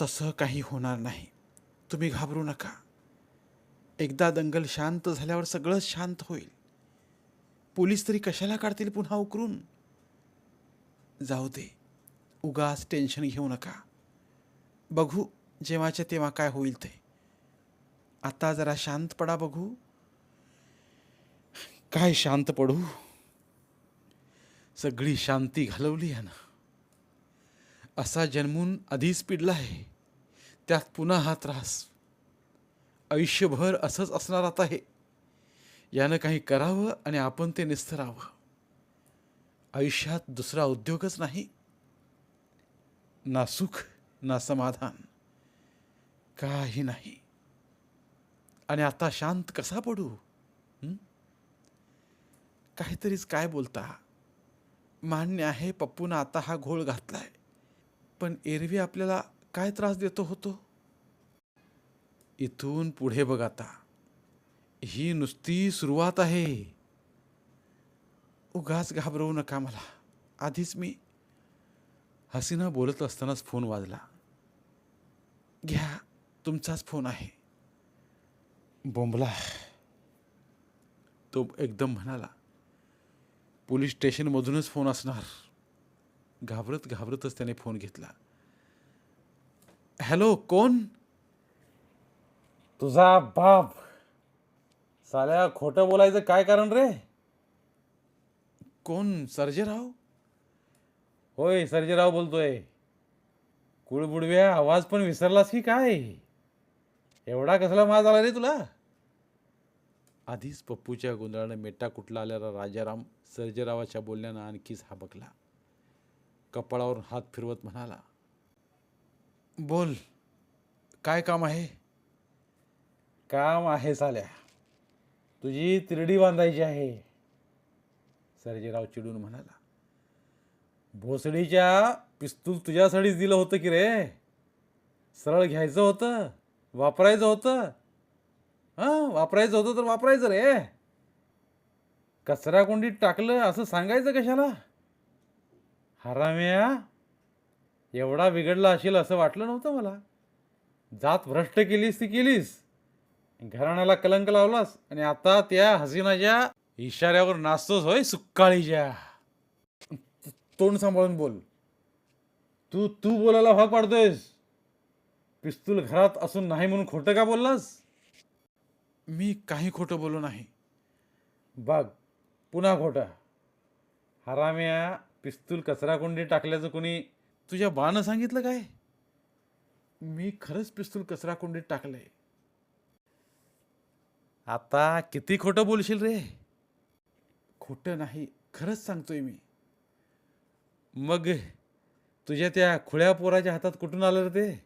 तसं काही होणार नाही. तुम्ही घाबरू नका. एकदा दंगल शांत झाल्यावर सगळंच शांत होईल. पोलीस तरी कशाला काढतील पुन्हा उकरून? जाऊ दे. उगाच टेन्शन घेऊ नका. बघू जेव्हाच्या तेव्हा काय होईल ते. आता जरा शांत पडा बघू. काय शांत पडू? सगळी शांती घालवली यानं. असा जन्मून आधीच पिडला आहे. त्यात पुन्हा हा त्रास. आयुष्यभर असंच असणार आता हे. यानं काही करावं आणि आपण ते निस्तरावं आयुष्यात दुसरा उद्योगच नाही. ना सुख ना समाधान. काही नाही. आणि आता शांत कसा पडू? काहीतरीच काय बोलता? मान्य आहे पप्पूनं आता हा घोळ घातलाय. पण एरवी आपल्याला काय त्रास देतो होतो? इथून पुढे बघ आता. ही नुसती सुरुवात आहे. उगाच घाबरवू नका मला. आधीच मी हसीना बोलत असतानाच फोन वाजला. घ्या तुमचाच फोन आहे. बोंबला. तो एकदम म्हणाला पोलीस स्टेशनमधूनच फोन असणार. घाबरत घाबरतच त्याने फोन घेतला. हॅलो कोण? तुझा बाप. साल्या खोटं बोलायचं काय कारण रे? कोण? सर्जेराव? होय सर्जेराव बोलतोय. कुळबुडव्या आवाज पण विसरलास की काय? एवढा कसला माज आला रे तुला? आधीच पप्पूच्या गोंधळानं मेटा कुठला आलेला राजाराम सर्जेरावाच्या बोलण्यानं आणखीच हाबकला. कपाळावर हात फिरवत म्हणाला बोल काय काम आहे? काम आहे साल्या. तुझी तिरडी बांधायची आहे. सर्जेराव चिडून म्हणाला भोसडीच्या पिस्तूल तुझ्यासाठीच दिलं होतं की रे? सरळ घ्यायचं होतं? वापरायचं होतं? हां? वापरायचं होतं तर वापरायचं रे. कचरा कोंडीत टाकलं असं सांगायचं कशाला? हराम्या एवढा बिघडला असेल असं वाटलं नव्हतं मला. जात भ्रष्ट केलीस ती केलीस. घराण्याला कलंक लावलास आणि आता त्या हसीनाच्या इशाऱ्यावर नाचतोस होय सुक्काळीच्या. तोंड सांभाळून बोल. तू तू बोलायला भाग पाडतोयस. पिस्तूल घरात असून नाही म्हणून खोटं का बोललास? मी काही खोटं बोललो नाही. बघ पुन्हा खोटं. हराम्या पिस्तूल कचरा कुंडी टाकल्याचं कोणी तुझ्या बानं सांगितलं काय? मी खरंच पिस्तूल कचरा कुंडीत टाकलंय. आता किती खोटं बोलशील रे? खोटं नाही खरंच सांगतोय मी. मग तुझ्या त्या खुळ्या पोराच्या हातात कुठून आलं रे ते?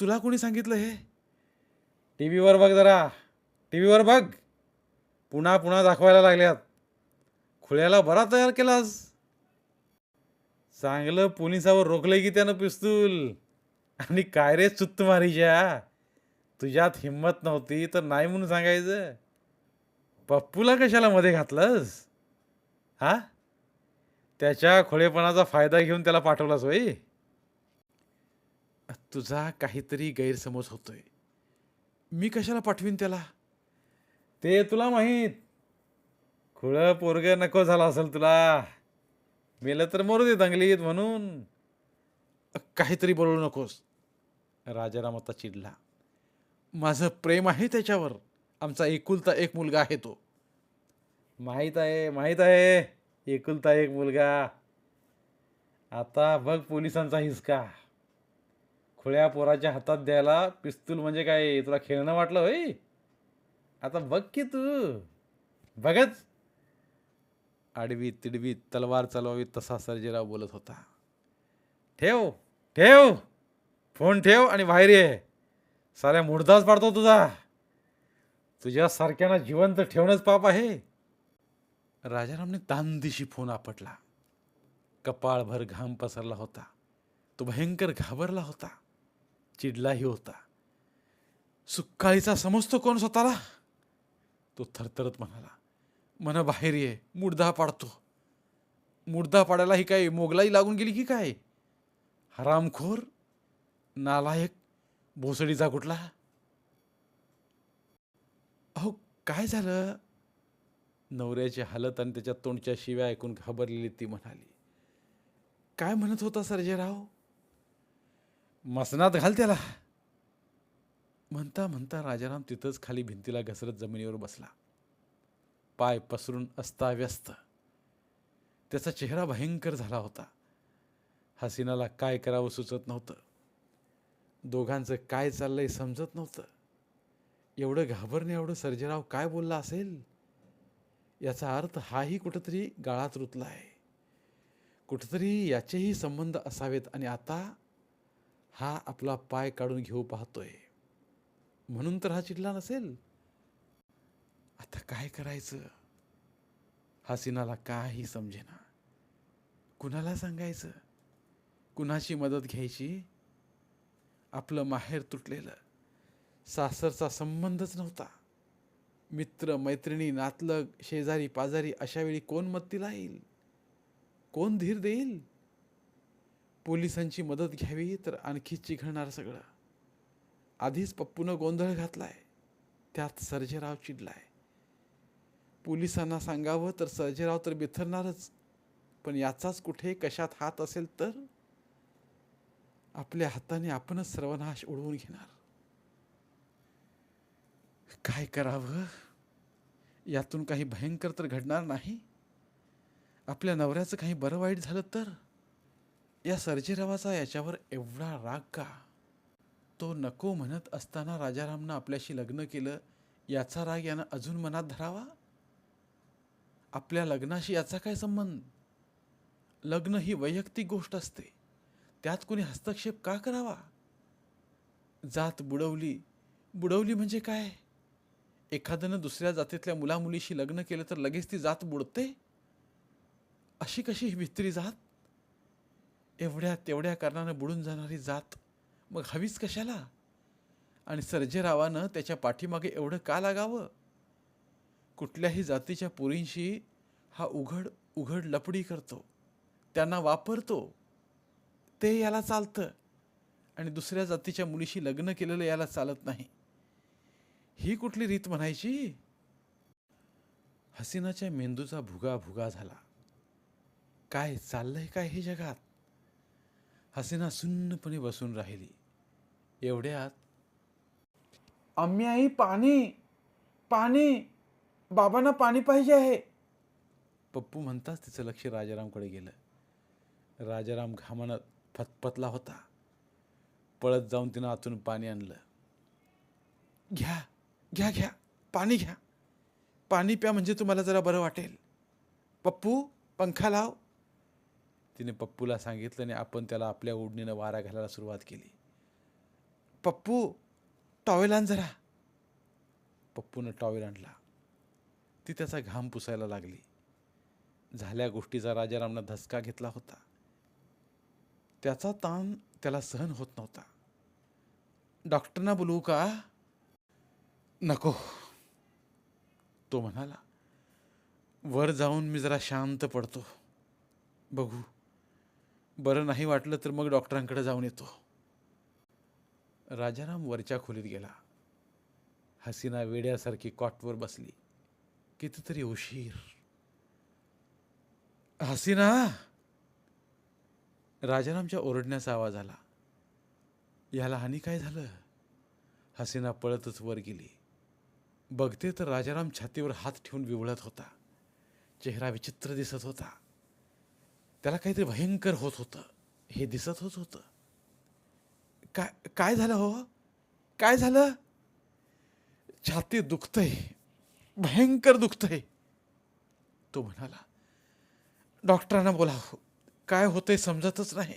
तुला कोणी सांगितलं हे? टी व्हीवर बघ जरा. टी व्हीवर बघ. पुन्हा पुन्हा दाखवायला लागल्यात. खुळ्याला बरा तयार केलास. चांगलं पोलिसावर रोखलंय की त्यानं पिस्तूल? आणि काय रे चुत्त मारीच्या? तुझ्यात हिंमत नव्हती तर नाही म्हणून सांगायचं. पप्पूला कशाला मध्ये घातलंस? हा? त्याच्या खोळेपणाचा फायदा घेऊन त्याला पाठवलास होय? तुझा काहीतरी गैरसमज होतोय. मी कशाला पाठवीन त्याला? ते तुला माहीत. खुळं पोरग नको झाला असेल तुला. मेलं तर मरू दे दंगलीत म्हणून. काहीतरी बोलू नकोस. राजाराम आता चिडला. माझं प्रेम आहे त्याच्यावर. आमचा एकुलता एक मुलगा आहे तो. माहीत आहे माहीत आहे. एकुलता एक मुलगा. आता बघ पोलिसांचा हिसका. खुळ्या पोराच्या हातात द्यायला पिस्तूल म्हणजे काय? तुला खेळणं वाटलं होय? आता बघ की तू. बघच. आडवी तिडवी तलवार चालवावी तसा सर्जेराव बोलत होता. ठेव ठेव फोन ठेव आणि बाहेर ये. साऱ्या मुडदाच पाडतो तुझा. तुझ्या सारख्यानं जिवंत ठेवणंच पाप आहे. राजारामने तांदिशी फोन आपटला. कपाळभर घाम पसरला होता. तो भयंकर घाबरला होता. चिडलाही होता. सुक्काळीचा समजतो कोण स्वतःला? तो थरथरत म्हणाला. मन बाहेर ये मुडदा पाडतो. मुडदा पाडायला ही काय मोगलाई लागून गेली की काय? हरामखोर नालायक भोसडीचा कुठला? अहो काय झालं? नवऱ्याची हालत आणि त्याच्या तोंडच्या शिव्या ऐकून घाबरलेली ती म्हणाली. काय म्हणत होता सर्जेराव? मसनात घाल त्याला. म्हणता म्हणता राजाराम तिथंच खाली भिंतीला घसरत जमिनीवर बसला. पाय पसरून अस्ताव्यस्त. त्याचा चेहरा भयंकर झाला होता. हसीनाला काय करावं सुचत नव्हतं. दोघांचं काय चाललंय समजत नव्हतं. एवढं घाबरणे एवढं सर्जेराव काय बोलला असेल? याचा अर्थ हाही कुठंतरी गाळात रुतला आहे. कुठंतरी याचेही संबंध असावेत आणि आता हा आपला पाय काढून घेऊ पाहतोय. म्हणून तर हा चिडला नसेल? आता काय करायचं? हसीनाला काही समजेना. कुणाला सांगायचं? कुणाची मदत घ्यायची? आपलं माहेर तुटलेलं. सासरचा संबंधच नव्हता. मित्र मैत्रिणी नातलग शेजारी पाजारी अशावेळी कोण मत्तीला येईल? कोण धीर देईल? पोलिसांची मदत घ्यावी तर आणखी चिघळणार सगळं. आधीच पप्पूनं गोंधळ घातलाय. त्यात सर्जेराव चिडलाय. पोलिसांना सांगावं तर सर्जेराव तर बिथरणारच. पण याचाच कुठे कशात हात असेल तर आपल्या हाताने आपणच सर्वनाश उडवून घेणार. काय करावं? यातून काही भयंकर तर घडणार नाही. आपल्या नवऱ्याचं काही बरं वाईट झालं तर? या सर्जेरावाचा याच्यावर एवढा राग का? तो नको म्हणत असताना राजारामनं आपल्याशी लग्न केलं याचा राग यानं अजून मनात धरावा? आपल्या लग्नाशी याचा काय संबंध? लग्न ही वैयक्तिक गोष्ट असते. त्यात कोणी हस्तक्षेप का करावा? जात बुडवली. बुडवली म्हणजे काय? एखाद्यानं दुसऱ्या जातीतल्या मुलामुलीशी लग्न केलं तर लगेच ती जात बुडते? अशी कशी ही भित्री जात? एवढ्या तेवढ्या कारणानं बुडून जाणारी जात मग हवीच कशाला? आणि सर्जेरावानं त्याच्या पाठीमागे एवढं का लागावं? कुठल्याही जातीच्या पुरींशी हा उघड उघड लपडी करतो. त्यांना वापरतो. ते याला चालतं. आणि दुसऱ्या जातीच्या मुलीशी लग्न केलेलं याला चालत नाही. ही कुठली रीत म्हणायची? हसीनाच्या मेंदूचा भुगा भुगा झाला. काय चाललंय काय हे जगात? हसीना सुन्नपणे बसून राहिली. एवढ्यात आम्ही आई पाणी पाणी बाबांना पाणी पाहिजे आहे. पप्पू म्हणताच तिचं लक्ष राजारामकडे गेलं. राजाराम घामानं फतफतला होता. पळत जाऊन तिनं आतून पाणी आणलं. घ्या घ्या घ्या पाणी घ्या. पाणी प्या म्हणजे तुम्हाला जरा बरं वाटेल. पप्पू पंखा लाव. तिने पप्पूला सांगितलं आणि आपण त्याला आपल्या ओढणीनं वारा घालायला सुरुवात केली. पप्पू टॉवेल आण जरा. पप्पूनं टॉवेल आणला. ती त्याचा घाम पुसायला लागली. झाल्या गोष्टीचा राजारामनं धसका घेतला होता. त्याचा ताण त्याला सहन होत नव्हता. डॉक्टरना बोलवू का? नको. तो म्हणाला वर जाऊन मी जरा शांत पडतो. बघू. बरं नाही वाटलं तर मग डॉक्टरांकडे जाऊन येतो. राजाराम वरच्या खोलीत गेला. हसीना वेड्यासारखी कॉटवर बसली. कितीतरी उशीर. हसीना! राजारामच्या ओरडण्याचा आवाज आला. याला हानी काय झालं? हसीना पळतच वर गेली. बघते तर राजाराम छातीवर हात ठेवून विवळत होता. चेहरा विचित्र दिसत होता. त्याला काहीतरी भयंकर होत होतं. हे दिसत होत होतं. काय काय झालं हो? काय झालं? छाती दुखतंय. भयंकर दुखतंय. तो म्हणाला डॉक्टरांना बोलावं हो. काय होतंय समजतच नाही.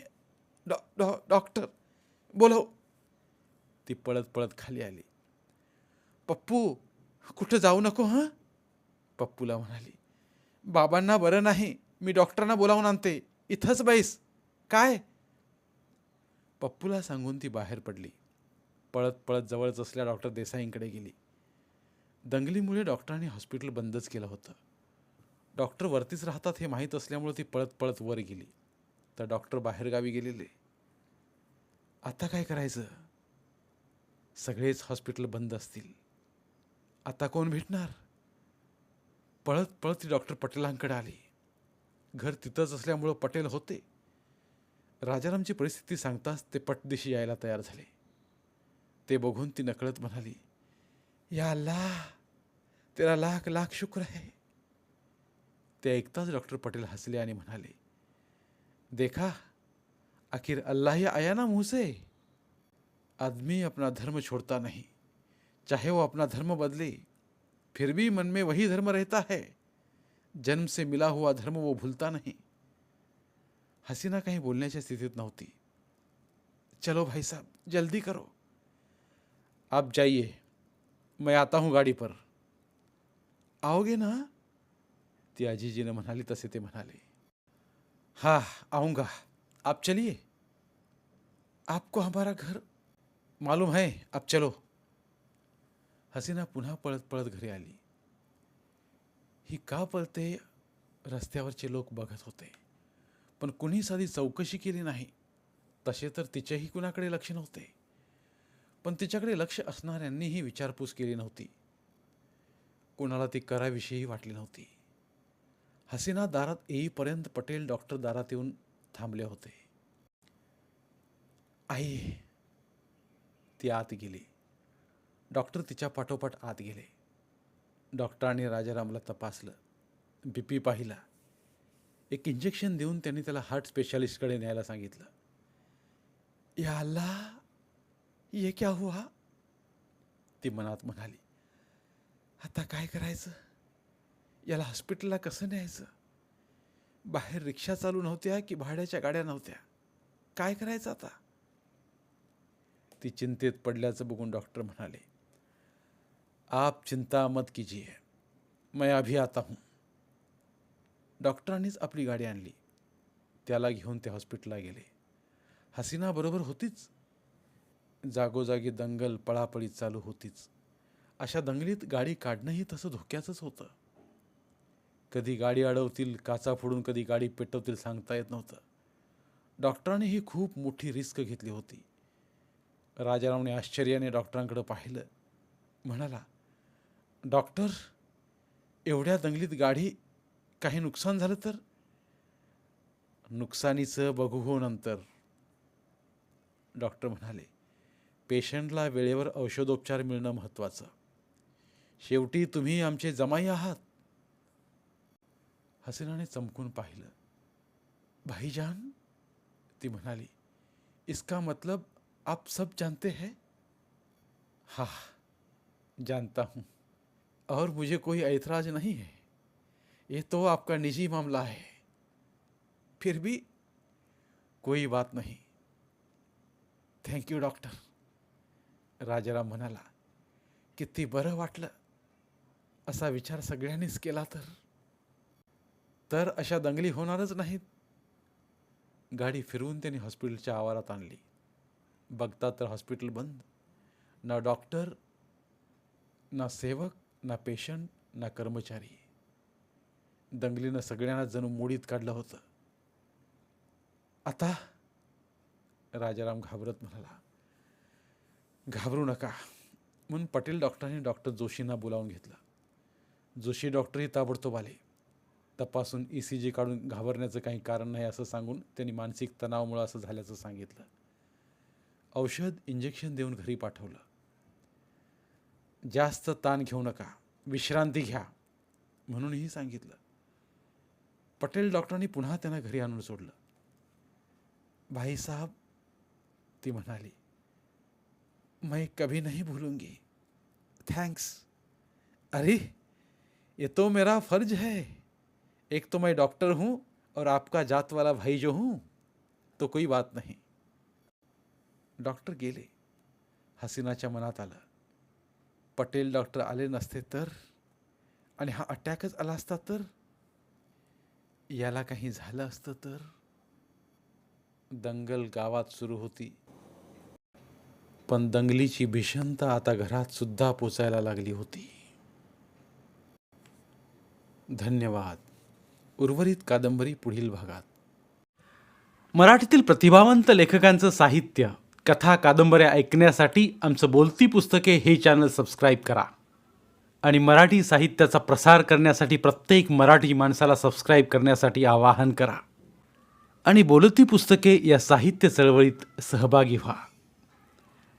डॉ डॉ डॉक्टर बोलव हो. ती पळत पळत खाली आली. पप्पू कुठं जाऊ नको हां? पप्पूला म्हणाली. बाबांना बरं नाही. मी डॉक्टरांना बोलावून आणते. इथंच बाईस काय? पप्पूला सांगून ती बाहेर पडली. पळत पळत जवळच असल्या डॉक्टर देसाईंकडे गेली. दंगलीमुळे डॉक्टरांनी हॉस्पिटल बंदच केलं होतं. डॉक्टर वरतीच राहतात हे माहीत असल्यामुळे ती पळत पळत वर गेली. तर डॉक्टर बाहेरगावी गेलेले. आता काय करायचं? सगळेच हॉस्पिटल बंद असतील. आता कोण भेटणार? पळत पळत ती डॉक्टर पटेलांकडे आली. घर तिथंच असल्यामुळं पटेल होते. राजारामची परिस्थिती सांगताच ते पटदिशी यायला तयार झाले. ते बघून ती नकळत म्हणाली या अल्लाह, तेरा लाख लाख शुक्र है। ते ऐकताच डॉक्टर पटेल हसले आणि म्हणाले देखा, आखिर अल्लाह आया ना मुँह से? आदमी अपना धर्म छोड़ता नहीं, चाहे वो अपना धर्म बदले, फिर भी मन में वही धर्म रहता है। जन्म से मिला हुआ धर्म वो भूलता नहीं। हसीना काही बोलण्याच्या स्थितीत नव्हती चलो भाई साहब, जल्दी करो। आप जाइए। मैं आता हूँ गाड़ी पर। आओगे ना? ती अजीजीने म्हणाली तसे ते म्हणाले। हाँ आऊँगा। आप चलिए। आपको हमारा घर मालूम है आप चलो। हसीना पुन्हा पळत पळत घरी आली। ही का पळते? रस्त्यावरचे लोक बघत होते. पण कुणी साधी चौकशी केली नाही. तसे तर तिच्याही कुणाकडे लक्ष नव्हते. पण तिच्याकडे लक्ष असणाऱ्यांनीही विचारपूस केली नव्हती. कुणाला ती कराविषयी वाटली नव्हती. हसीना दारात येईपर्यंत पटेल डॉक्टर दारात येऊन थांबले होते. आई. ती आत गेली. डॉक्टर तिच्या पाठोपाठ आत गेले. डॉक्टरांनी राजारामला तपासलं. बी पी पाहिला. एक इंजेक्शन देऊन त्यांनी त्याला हार्ट स्पेशालिस्टकडे न्यायला सांगितलं. या ये क्या हुआ? ती मनात म्हणाली आता काय करायचं? याला हॉस्पिटलला कसं न्यायचं? बाहेर रिक्षा चालू नव्हत्या की भाड्याच्या गाड्या नव्हत्या? काय करायचं आता? ती चिंतेत पडल्याचं बघून डॉक्टर म्हणाले आप चिंता मत कीजिए मैं अभी आता हूँ. डॉक्टरांनीच आपली गाडी आणली. त्याला घेऊन ते हॉस्पिटलला गेले. हसीना बरोबर होतीच. जागोजागी दंगल पळापळी चालू होतीच. अशा दंगलीत गाडी काढणंही तसं धोक्याचंच होतं. कधी गाडी अडवतील काचा फोडून कधी गाडी पेटवतील सांगता येत नव्हतं. डॉक्टरांनी ही खूप मोठी रिस्क घेतली होती. राजारामने आश्चर्याने डॉक्टरांकडे पाहिलं. म्हणाला डॉक्टर एवढ्या दंगलीत गाडी काही नुकसान झालं तर? नुकसानीचं बघू हो नंतर. डॉक्टर म्हणाले पेशंटला वेळेवर औषधोपचार मिळणं महत्त्वाचं. शेवटी तुम्ही आमचे जमाई आहात. हसीनाने चमकून पाहिलं. भाईजान ती म्हणाली इसका मतलब आप सब जानते हैं? हा जानता हूँ. और मुझे कोई ऐतराज नहीं है। ये तो आपका निजी मामला है। फिर भी कोई बात नहीं। थैंक यू डॉक्टर राजाराम म्हणाला किती बरं वाटलं. असा विचार सगळ्यांनीच केला तर. तर अशा दंगली होणारच नाहीत. गाडी फिरवून त्यांनी हॉस्पिटलच्या आवारात आणली. बघता तर हॉस्पिटल बंद. ना डॉक्टर ना सेवक ना पेशंट ना कर्मचारी. दंगलीनं सगळ्यांना जणू मोडीत काढलं होतं. आता राजाराम घाबरत म्हणाला घाबरू नका. म्हणून पटेल डॉक्टरांनी डॉक्टर जोशींना बोलावून घेतलं. जोशी डॉक्टरही ताबडतोब आले. तपासून ई सी जी काढून घाबरण्याचं काही कारण नाही असं सांगून त्यांनी मानसिक तणावामुळं असं झाल्याचं सांगितलं. औषध इंजेक्शन देऊन घरी पाठवलं. जास्त ताण घेऊ नका. विश्रांती घ्या. म्हणूनही सांगितलं. पटेल डॉक्टरांनी पुन्हा त्यांना घरी आणून सोडलं. भाईसाहेब ती म्हणाली मैं कभी नहीं भूलूंगी। थैंक्स अरे ये तो मेरा फर्ज है। एक तो मैं डॉक्टर हूँ और आपका जात वाला भाई जो हूँ तो कोई बात नहीं। डॉक्टर गेले। हसीनाच्या मनात आलं। पटेल डॉक्टर आले नसते तर आणि हा अटॅकच आला असता तर याला काही झालं असतं तर दंगल गावात सुरू होती. पण दंगलीची भीषणता आता घरात सुद्धा पोचायला लागली होती. धन्यवाद. उर्वरित कादंबरी पुढील भागात. मराठीतील प्रतिभावंत लेखकांचं साहित्य कथा कादंबऱ्या ऐकण्यासाठी आमचं बोलती पुस्तके हे चॅनल सबस्क्राईब करा. आणि मराठी साहित्याचा प्रसार करण्यासाठी प्रत्येक मराठी माणसाला सबस्क्राईब करण्यासाठी आवाहन करा. आणि बोलती पुस्तके या साहित्य चळवळीत सहभागी व्हा.